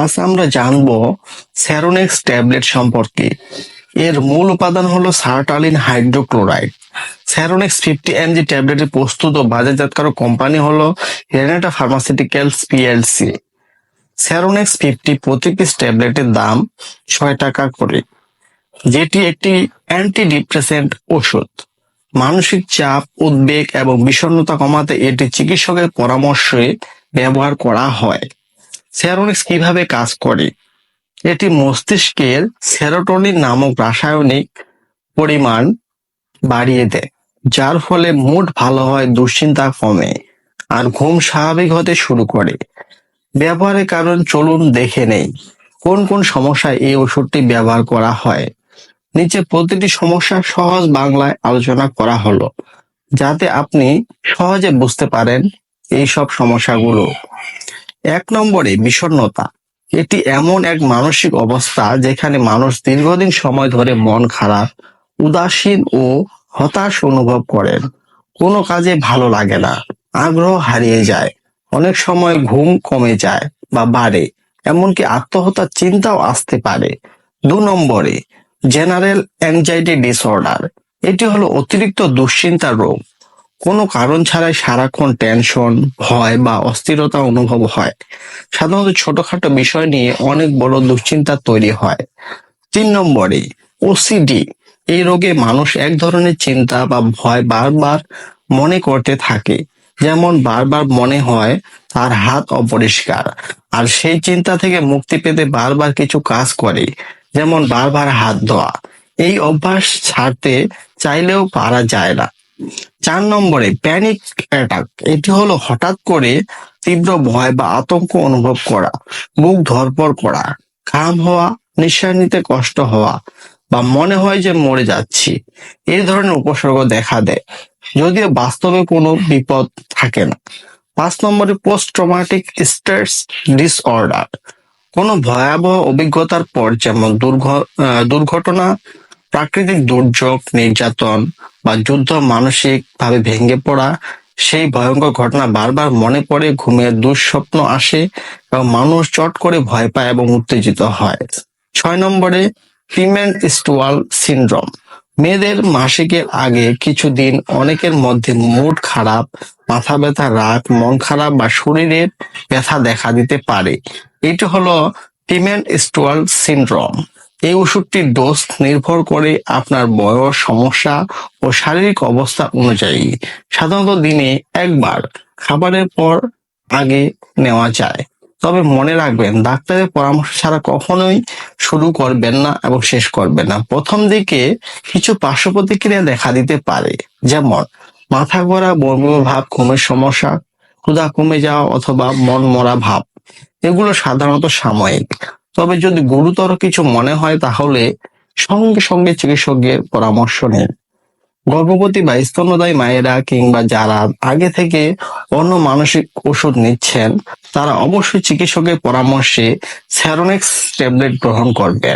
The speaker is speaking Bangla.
আজ আমরা জানব স্যারোনেক্স ট্যাবলেট সম্পর্কে। এর মূল উপাদান হলো sertraline hydrochloride. Saronex fifty MG ট্যাবলেটের প্রস্তুত ও বাজারজাতকারক কোম্পানি হলো Renata pharmaceuticals PLC Saronex fifty প্রতি পিস ট্যাবলেটের দাম ছয় টাকা করে। যেটি একটি অ্যান্টি ডিপ্রেসেন্ট ওষুধ। মানসিক চাপ, উদ্বেগ এবং বিষণ্ণতা কমাতে এটি চিকিৎসকের পরামর্শে ব্যবহার করা হয়। সেরোনিক্স কীভাবে কাজ করে? এটি মস্তিষ্কের সেরোটোনিন নামক রাসায়নিক পরিমাণ বাড়িয়ে দেয়, যার ফলে মুড ভালো হয়, দুশ্চিন্তা কমে, আর ঘুম স্বাভাবিক হতে শুরু করে। ব্যবহারের কারণ চলুন দেখে নেই। কোন কোন সমস্যায় এই ওষুধটি ব্যবহার করা হয়? নিচে প্রতিটি সমস্যা সহজ বাংলায় আলোচনা করা হলো, যাতে আপনি সহজে বুঝতে পারেন এই সব সমস্যাগুলো। এক নম্বরে বিষণ্ণতা। এটি এমন এক মানসিক অবস্থা যেখানে মানুষ দীর্ঘদিন সময় ধরে মন খারাপ, উদাসীন ও হতাশ অনুভব করেন। কোনো কাজে ভালো লাগে না, আগ্রহ হারিয়ে যায়, অনেক সময় ঘুম কমে যায় বা বাড়ে, এমনকি আত্মহত্যার চিন্তাও আসতে পারে। দু নম্বরে জেনারেল অ্যাংজাইটি ডিসঅর্ডার এটি হলো অতিরিক্ত দুশ্চিন্তার রোগ। কোনো কারণ ছাড়াই সারাক্ষণ টেনশন, ভয় বা অস্থিরতা অনুভব হয়। সাধারণত ছোটখাটো বিষয় নিয়ে অনেক বড় দুশ্চিন্তা তৈরি হয়। তিন নম্বরে ওসিডি এই রোগে মানুষ এক ধরনের চিন্তা বা ভয় বারবার মনে করতে থাকে। যেমন বারবার মনে হয় তার হাত অপরিষ্কার, আর সেই চিন্তা থেকে মুক্তি পেতে বারবার কিছু কাজ করে, যেমন বারবার হাত ধোয়া। এই অভ্যাস ছাড়তে চাইলেও পারা যায় না। চার নম্বরে প্যানিক অ্যাটাক এটি হলো হঠাৎ করে তীব্র ভয় বা আতঙ্ক অনুভব করা বুক ধরপর করা, ঘাম হওয়া, নিঃশ্বাস নিতে কষ্ট হওয়া বা মনে হয় যে মরে যাচ্ছি। এই ধরনের উপসর্গ দেখা দেয়, যদিও বাস্তবে কোনো বিপদ থাকে না। পাঁচ নম্বরে পোস্ট ট্রমাটিক স্ট্রেস ডিসঅর্ডার কোনো ভয়াবহ অভিজ্ঞতার পর যেমন দুর্ঘটনা, প্রাকৃতিক দুর্যোগ, নির্যাতন বা যুদ্ধ মানসিক ভাবে ভেঙে পড়া, সেই ভয়ঙ্কর ঘটনা বারবার মনে পড়ে ঘুমের দুঃস্বপ্ন আসে এবং মানুষ চট করে ভয় পায় এবং উত্তেজিত হয়। ছয় নম্বরে পিমেন্ট স্টুয়াল সিনড্রোম মেয়েদের মাসিকের আগে কিছুদিন অনেকের মধ্যে মুড খারাপ, মাথা ব্যথা রাগ মন খারাপ বা শরীরের ব্যথা দেখা দিতে পারে। এটি হলো পিমেন্ট স্টুয়াল সিনড্রোম এই ওষুধটির ডোজ নির্ভর করে আপনার বয়স, সমস্যা ও শারীরিক অবস্থা অনুযায়ী। সাধারণত দিনে একবার খাবারের পর আগে নেওয়া যায়। তবে মনে রাখবেন, ডাক্তারের পরামর্শ ছাড়া কখনোই শুরু করবেন না এবং শেষ করবেন না। প্রথম দিকে কিছু পার্শ্ব প্রতিক্রিয়া দেখা দিতে পারে, যেমন মাথা ঘোরা, বমি ভাব, ঘুমের সমস্যা, ক্ষুধা কমে যাওয়া অথবা মন মরা ভাব। এগুলো সাধারণত সাময়িক। তবে যদি গুরুতর কিছু মনে হয়, তাহলে সঙ্গে সঙ্গে চিকিৎসকের পরামর্শ নেন। গর্ভবতী বা স্তন্যদায়ী মায়েরা কিংবা যারা আগে থেকে অন্য মানসিক ওষুধ নিচ্ছেন, তারা অবশ্যই চিকিৎসকের পরামর্শে স্যারোনেক্স ট্যাবলেট গ্রহণ করবেন।